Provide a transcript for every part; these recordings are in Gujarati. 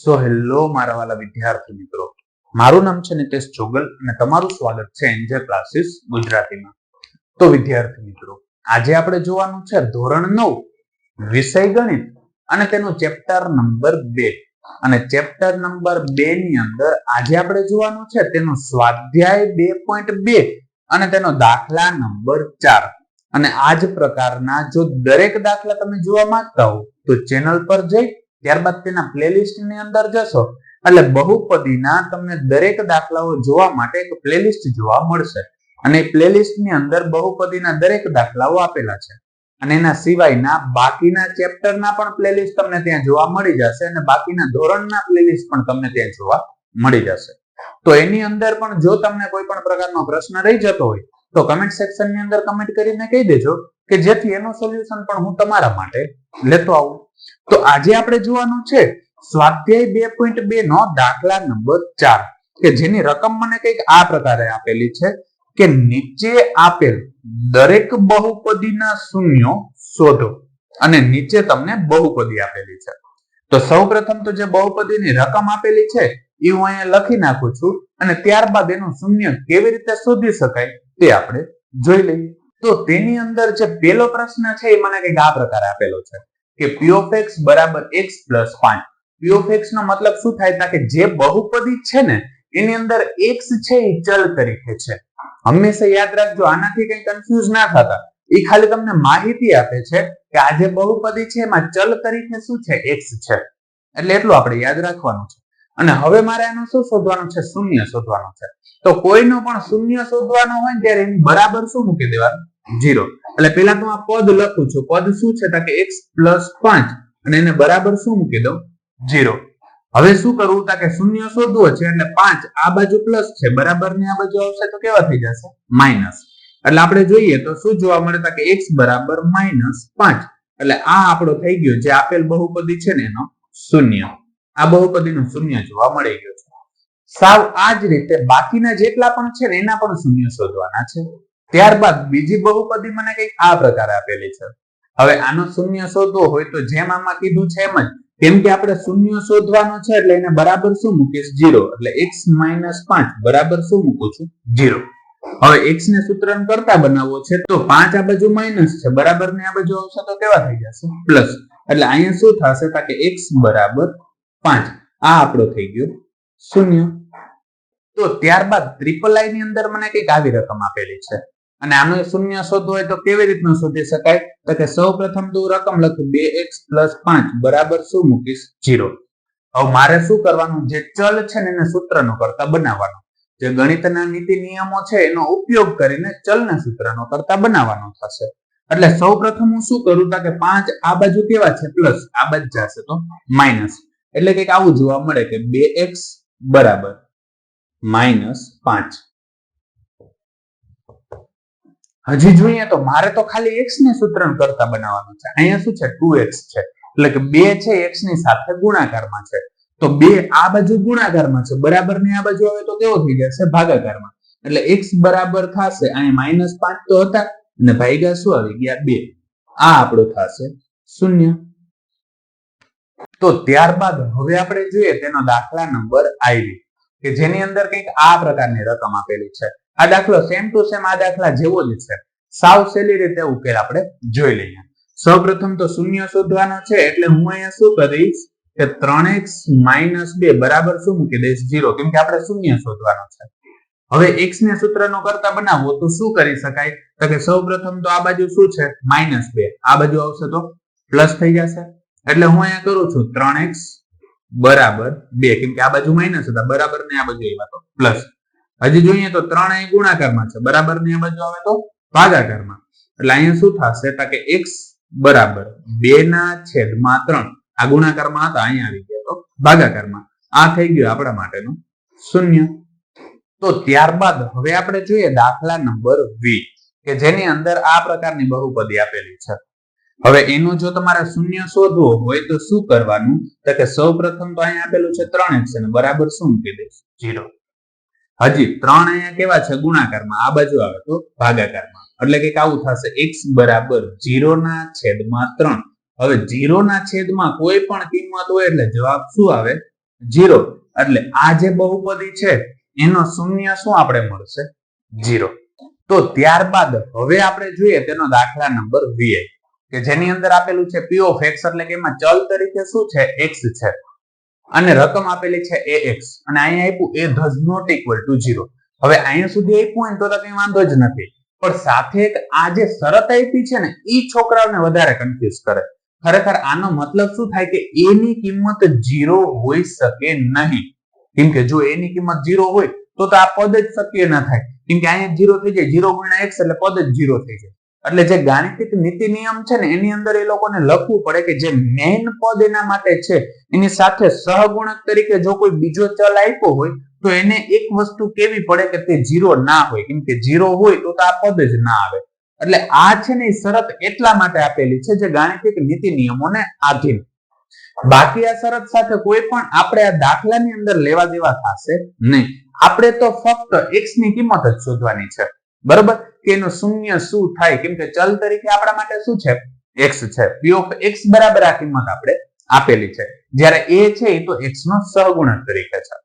સો હેલો મારા વાલા વિદ્યાર્થી મિત્રો. મારું નામ છે નિતેશ જોગલ અને તમારું સ્વાગત છે એન્જર ક્લાસીસ ગુજરાતીમાં. તો વિદ્યાર્થી મિત્રો, આજે આપણે જોવાનું છે ધોરણ નવ, વિષય ગણિત અને તેનું ચેપ્ટર નંબર બે. અને ચેપ્ટર નંબર બે ની અંદર આજે આપણે જોવાનું છે તેનો સ્વાધ્યાય બે પોઈન્ટ બે અને તેનો દાખલા નંબર ચાર. અને આ જ પ્રકારના જો દરેક દાખલા તમે જોવા માંગતા હો, તો ચેનલ પર જઈ ત્યારબાદ તેના પ્લેલિસ્ટની અંદર જશો. એટલે બહુપદીના તમને દરેક દાખલાઓ જોવા માટે એક પ્લેલિસ્ટ જોવા મળશે. અને એ પ્લેલિસ્ટની અંદર બહુપદીના દરેક દાખલાઓ આપેલા છે. અને એના સિવાયના બાકીના ચેપ્ટરના પણ પ્લેલિસ્ટ તમને ત્યાં જોવા મળી જશે અને બાકીના ધોરણના પ્લેલિસ્ટ પણ તમને ત્યાં જોવા મળી જશે. તો એની અંદર પણ જો તમને કોઈ પણ પ્રકારનો પ્રશ્ન રહી જતો હોય, તો કમેન્ટ સેક્શનની અંદર કમેન્ટ કરીને કહી દેજો કે જેથી એનું સોલ્યુશન પણ હું તમારા માટે લેતો આવું. તો આજે આપણે જોવાનું છે સ્વાધ્યાય બે પોઈન્ટ બે નો દાખલા નંબર ચાર, કે જેની રકમ મને કંઈક આ પ્રકારે આપેલી છે કે નીચે આપેલ દરેક બહુપદીના શૂન્યો શોધો અને નીચે તમને બહુપદી આપેલી છે. તો સૌપ્રથમ તો જે બહુપદીની રકમ આપેલી છે, એ હું અહીંયા લખી નાખું છું અને ત્યારબાદ એનું શૂન્ય કેવી રીતે શોધી શકાય તે આપણે જોઈ લઈએ. તો તેની અંદર જે પેલો પ્રશ્ન છે એ મને કંઈક આ પ્રકારે આપેલો છે. કે p ઓફ x બરાબર x plus P of x નો મતલબ શું થાય? કે જે બહુપદી છે ને, એની અંદર x છે એ ચલ તરીકે છે. હંમેશા યાદ રાખજો, આનાથી કઈ કન્ફ્યુઝ ના થતા. એ ખાલી તમને માહિતી આપે છે કે આ જે બહુપદી છે એમાં ચલ તરીકે શું છે? એક્સ છે. એટલે એટલું આપણે યાદ રાખવાનું છે. અને હવે મારે એનું શું શોધવાનું છે? શૂન્ય શોધવાનું છે. તો કોઈનો પણ શૂન્ય શોધવાનો હોય ત્યારે એની બરાબર શું મૂકી દેવાનું? જીરો. એટલે પેલા તો આ પદ લખું છું. પદ શું છે? કે એક્સ પ્લસ પાંચ. અને એને બરાબર શું મૂકી દઉં? જીરો. હવે શું કરવું? તા કે શૂન્ય શોધવો છે. એટલે પાંચ આ બાજુ પ્લસ છે. બરાબર ને આ બાજુ આવશે તો કેવા થઈ જશે? માઇનસ એટલે આપણે જોઈએ તો શું જોવા મળે? કે એક્સ બરાબર માઇનસ પાંચ. એટલે આ આપણો થઈ ગયો જે આપેલ બહુપદી છે ને એનો શૂન્ય. આ બહુપદીનું શૂન્ય જોવા મળી ગયો છે. સાવ આ જ રીતે બાકીના જેટલા પણ છે એના પણ શૂન્ય શોધવાના છે. ત્યારબાદ બીજી બહુપદી મને કંઈક આ પ્રકારે આપેલી છે. હવે આનો શૂન્ય શોધવો હોય તો જેમ આમાં કીધું છે એમ જ. કેમ કે આપણે શૂન્ય શોધવાનો છે એટલે એને બરાબર શું મૂકીશ? જીરો એટલે એક્સ માઇનસ પાંચ બરાબર શું મૂકું છું? જીરો હવે એક્સ ને સૂત્ર કરતા બનાવવો છે તો પાંચ આ બાજુ માઇનસ છે. બરાબર ને આ બાજુ આવશે તો કેવા થઈ જશે? પ્લસ એટલે અહીંયા શું થશે? કે એક્સ બરાબર પાંચ. આ આપણો થઈ ગયો શૂન્ય. તો ત્યારબાદ ટ્રિપલ આઈ ની અંદર મને કંઈક આવી રકમ આપેલી છે. અને આનો શૂન્ય શોધવો હોય તો કેવી રીતનું શોધી શકાય? તો કે સૌ પ્રથમ તું રકમ લખું, બે એક્સ પ્લસ પાંચ, બરાબર શું મૂકીશ? જીરો હવે મારે શું કરવાનું? જે ચલ છે ને એને સૂત્રનો કરતા બનાવવાનો. જે ગણિતના નીતિ નિયમો છે એનો ઉપયોગ કરીને ચલને સૂત્રનો કરતા બનાવવાનો થશે. એટલે સૌ પ્રથમ હું શું કરું? તા કે પાંચ આ બાજુ કેવા છે? પ્લસ. આ બાજુ જશે તો માઇનસ. એટલે કે આવું જોવા મળે કે બે એક્સ બરાબર માઇનસ પાંચ. હજી જોઈએ તો મારે તો ખાલી એક્સ ને સૂત્રણ કરતા બનાવવાનું છે. અહીંયા શું છે? ટુ એક્સ છે. એટલે કે બે છે એક્સની સાથે ગુણાકારમાં છે. તો બે આ બાજુ ગુણાકારમાં છે. બરાબરની આ બાજુ આવે તો કેવો થઈ જશે? ભાગાકારમાં. એટલે એક્સ બરાબર થશે. અહીંયા માઇનસ પાંચ તો હતા અને ભાગ્યા શું આવી ગયા? બે. આ આપણું થશે શૂન્ય. તો ત્યારબાદ હવે આપણે જોઈએ તેનો દાખલા નંબર આવી કે જેની અંદર કંઈક આ પ્રકારની રકમ આપેલી છે. આ દાખલો સેમ ટુ સેમ આ દાખલા જેવો જ છે. સાવ સહેલી રીતે ઉકેલ આપણે જોઈ લઈએ. સૌપ્રથમ તો શૂન્ય શોધવાનો છે, એટલે હું અહીંયા શું કરીશ કે ત્રણ એક્સ માઇનસ બે બરાબર શું મૂકી દઈશ? જીરો કેમ કે આપણે શૂન્ય શોધવાનો છે. હવે એક્સ ને સૂત્રનો કરતા બનાવવો તો શું કરી શકાય? તો કે સૌ પ્રથમ તો આ બાજુ શું છે? માઇનસ બે. આ બાજુ આવશે તો પ્લસ થઈ જશે. એટલે હું અહીંયા કરું છું ત્રણ એક્સ બરાબર બે, કેમ કે આ બાજુ માઇનસ હતા. બરાબર ને આ બાજુ એવા તો પ્લસ. હજી જોઈએ તો ત્રણ અહીં ગુણાકારમાં છે. બરાબરની બાજુ આવે તો? ભાગાકારમાં. એટલે અહીંયા શું થશે? તો કે એક્સ બરાબર બે ના છેદમાં ત્રણ. આ ગુણાકારમાં હતા, અહીંયા આવી ગયા તો. ભાગાકારમાં. આ થઈ ગયું આપણા માટેનું શૂન્ય. તો ત્યારબાદ હવે આપણે જોઈએ દાખલા નંબર વી, કે જેની અંદર આ પ્રકારની બહુપદી આપેલી છે. હવે એનું જો તમારે શૂન્ય શોધવું હોય તો શું કરવાનું? તો કે સૌ પ્રથમ તો અહીંયા આપેલું છે ત્રણ એક્સ બરાબર શું મૂકી દઈશ? જીરો હજી ત્રણ અહીંયા કેવા છે? ગુણાકારમાં. આ બાજુ આવે તો ભાગાકારમાં. એટલે કે આવું થશે. એક્સ બરાબર જીરો ના છેદમાં ત્રણ. હવે જીરો ના છેદમાં કોઈ પણ કિંમત હોય એટલે જવાબ શું આવે? જીરો એટલે આ જે બહુપદી છે, એનો શૂન્ય શું આપણે મળશે? જીરો તો ત્યારબાદ હવે આપણે જોઈએ તેનો દાખલા નંબર વીઆઈ કે જેની અંદર આપેલું છે પી ઓફ એક્સ એટલે કે એમાં ચલ તરીકે શું છે? એક્સ છે. અને રકમ આપેલી છે એ એક્સ અને અહીંયા આપ્યું એ does not equal to zero હવે અહીંયા સુધી આપ્યું હોય તો તો કઈ વાંધો જ નથી. પણ સાથે આ જે શરત આપી છે ને એ છોકરાઓને વધારે કન્ફ્યુઝ કરે. ખરેખર આનો મતલબ શું થાય કે એ ની કિંમત જીરો હોઈ શકે નહીં. કેમ કે જો એ ની કિંમત જીરો હોય, તો તો આ પદ જ શક્ય ન થાય. કેમ કે અહીંયા જીરો થઈ જાય. જીરો ગુણ્યા એક્સ એટલે પદ જ ઝીરો થઈ જાય. એટલે જે ગાણિતિક નીતિ નિયમ છે ને, એની અંદર એ લોકોને લખવું પડે કે જે મેન પદ એના માટે છે, એની સાથે સહગુણક તરીકે જો કોઈ બીજો ચલ આપ્યો હોય, તો એને એક વસ્તુ કેવી પડે કે તે જીરો ના હોય. કેમ કે જીરો હોય તો આ પદ જ ના આવે. એટલે આ છે ને એ શરત એટલા માટે આપેલી છે જે ગાણિતિક નીતિ નિયમોને આધીન. બાકી આ શરત સાથે કોઈ પણ આપણે આ દાખલાની અંદર લેવા દેવા થશે નહીં. આપણે તો ફક્ત એક્સની કિંમત જ શોધવાની છે. બરોબર? કે એનું શૂન્ય શું થાય? કેમ કે ચલ તરીકે આપણા માટે શું છે? એક્સ છે. પી ઓફ એક્સ બરાબર આ કિંમત આપણે આપેલી છે. જ્યારે એ છે, એ તો એક્સ નો સહગુણક તરીકે છે.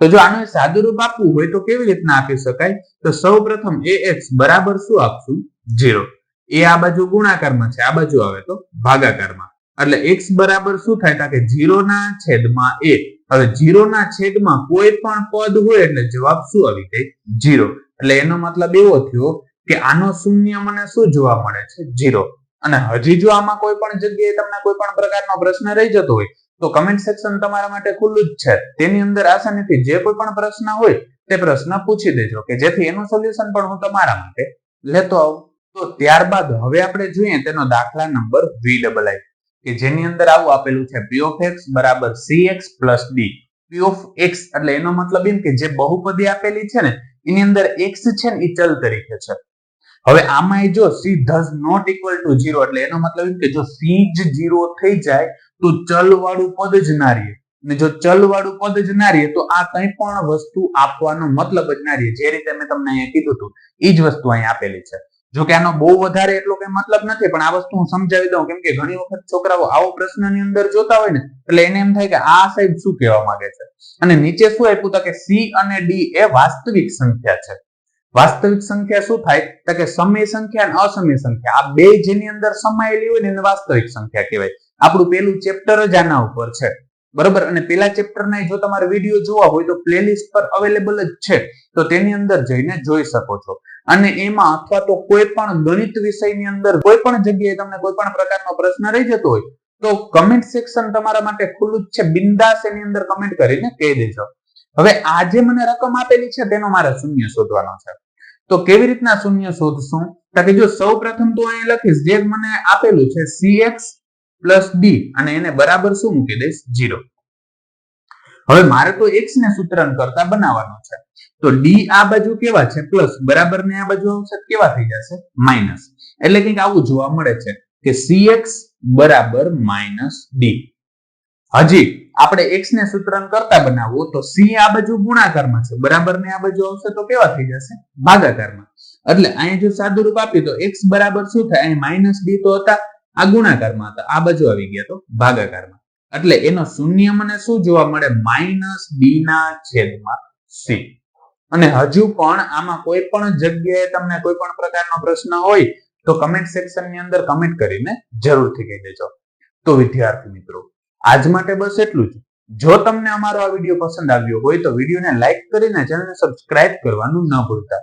તો જો આનું સાદું રૂપ આપવું હોય તો કેવી રીતના આપી શકાય? તો સૌ પ્રથમ એ બરાબર શું આપશું? જીરો એ આ બાજુ ગુણાકારમાં છે. આ બાજુ આવે તો ભાગાકારમાં. એટલે એક્સ બરાબર શું થાય? કે જીરો ના છેદમાં એ હવે જીરો ના છેદમાં કોઈ પણ પદ હોય એટલે જવાબ શું આવી જાય? જીરો એટલે એનો મતલબ એવો થયો કે આનો શૂન્ય મને શું જોવા મળે છે? જીરો અને હજી જો આમાં કોઈ પણ જગ્યાએ તમને કોઈ પણ પ્રકારનો પ્રશ્ન રહી જતો હોય, તો કમેન્ટ સેક્શન તમારા માટે ખુલ્લું જ છે. તેની અંદર આસાનીથી જે કોઈ પણ પ્રશ્ન હોય, તે પ્રશ્ન પૂછી દેજો કે જેથી એનું સોલ્યુશન પણ હું તમારા માટે લેતો આવું. તો ત્યારબાદ હવે આપણે જોઈએ તેનો દાખલા નંબર વી ડબલ આઈ કે જેની અંદર આવું આપેલું છે પી ઓફ એક્સ બરાબર C X plus D P of X એટલે એનો મતલબ એમ કે જે બહુપદી આપેલી છે ને એની અંદર એક્સ છે ને એ ચલ તરીકે છે. હવે આમાં જો C does not equal to zero એટલે એનો મતલબ એમ કે જો સી જ જીરો થઈ જાય તો ચલ વાળું પદ જ ના રહે. અને જો ચલ વાળું પદ જ ના રહે તો આ કંઈ પણ વસ્તુ આપવાનો મતલબ જ ના રહે. જે રીતે મેં તમને અહીંયા કીધું હતું એ જ વસ્તુ અહીંયા આપેલી છે. જો કે આનો બહુ વધારે એટલો કઈ મતલબ નથી, પણ આ વસ્તુ હું સમજાવી દઉં. કેમ કે ઘણી વખત છોકરાઓ આવો પ્રશ્નની અંદર જોતા હોય ને, એટલે એને એમ થાય કે આ સાહેબ શું કહેવા માંગે છે? અને નીચે શું આપ્યું કે સી અને ડી એ વાસ્તવિક સંખ્યા છે. વાસ્તવિક સંખ્યા શું થાય? તો કે સમય સંખ્યા અને અસમય સંખ્યા. આ બે જેની અંદર સમાયેલી હોય ને એને વાસ્તવિક સંખ્યા કહેવાય. આપણું પેલું ચેપ્ટર જ આના ઉપર છે. બરોબર? અને પેલા ચેપ્ટરના જો તમારે વીડિયો જોવા હોય તો પ્લેલિસ્ટ પર અવેલેબલ જ છે. તો તેની અંદર જઈને જોઈ શકો છો. અને એમાં અથવા તો કોઈ પણ ગણિત વિષયની અંદર કોઈ પણ જગ્યાએ તમને કોઈ પણ પ્રકારનો પ્રશ્ન રહી જતો હોય, તો કમેન્ટ સેક્શન તમારા માટે ખુલ્લું જ છે. બિંદાસ એની અંદર કમેન્ટ કરીને કહી દેજો. હવે આ જે મને રકમ આપેલી છે તેનો મારે શૂન્ય શોધવાનો છે. તો કેવી રીતના શૂન્ય શોધશું? કે જો સૌ પ્રથમ તો અહીં લખીશ, જે મને આપેલું છે સી એક્સ પ્લસ ડી અને એને બરાબર શું મૂકી દઈશ? જીરો હવે મારે તો એક્સ ને સૂત્રણ કરતા બનાવવાનો છે. તો ડી આ બાજુ કેવા છે? પ્લસ બરાબર ને આ બાજુ આવશે કેવા થઈ જશે? માઇનસ. એટલે કંઈક આવું જોવા મળે છે કે સી એક્સ બરાબર માઇનસ ડી. હજી આપણે એક્સ ને સૂત્રણ કરતા બનાવવું તો સી આ બાજુ ગુણાકારમાં છે. બરાબર ને આ બાજુ આવશે તો કેવા થઈ જશે? ભાગાકારમાં. એટલે અહીંયા જો સાદું રૂપ આપ્યું તો એક્સ બરાબર શું થાય? અહીં માઇનસ ડી તો હતા. આ ગુણાકારમાં હતા આ બાજુ આવી ગયા તો ભાગાકારમાં. એટલે એનો શૂન્ય મને શું જોવા મળે? માઇનસ બી ના છેદમાં સી. અને હજુ પણ આમાં કોઈ પણ જગ્યાએ તમને કોઈ પણ પ્રકારનો પ્રશ્ન હોય, તો કમેન્ટ સેક્શનની અંદર કમેન્ટ કરીને જરૂરથી કહી દેજો. તો વિદ્યાર્થી મિત્રો, આજ માટે બસ એટલું જ. જો તમને અમારો આ વીડિયો પસંદ આવ્યો હોય તો વિડીયોને લાઈક કરીને ચેનલને સબસ્ક્રાઇબ કરવાનું ન ભૂલતા.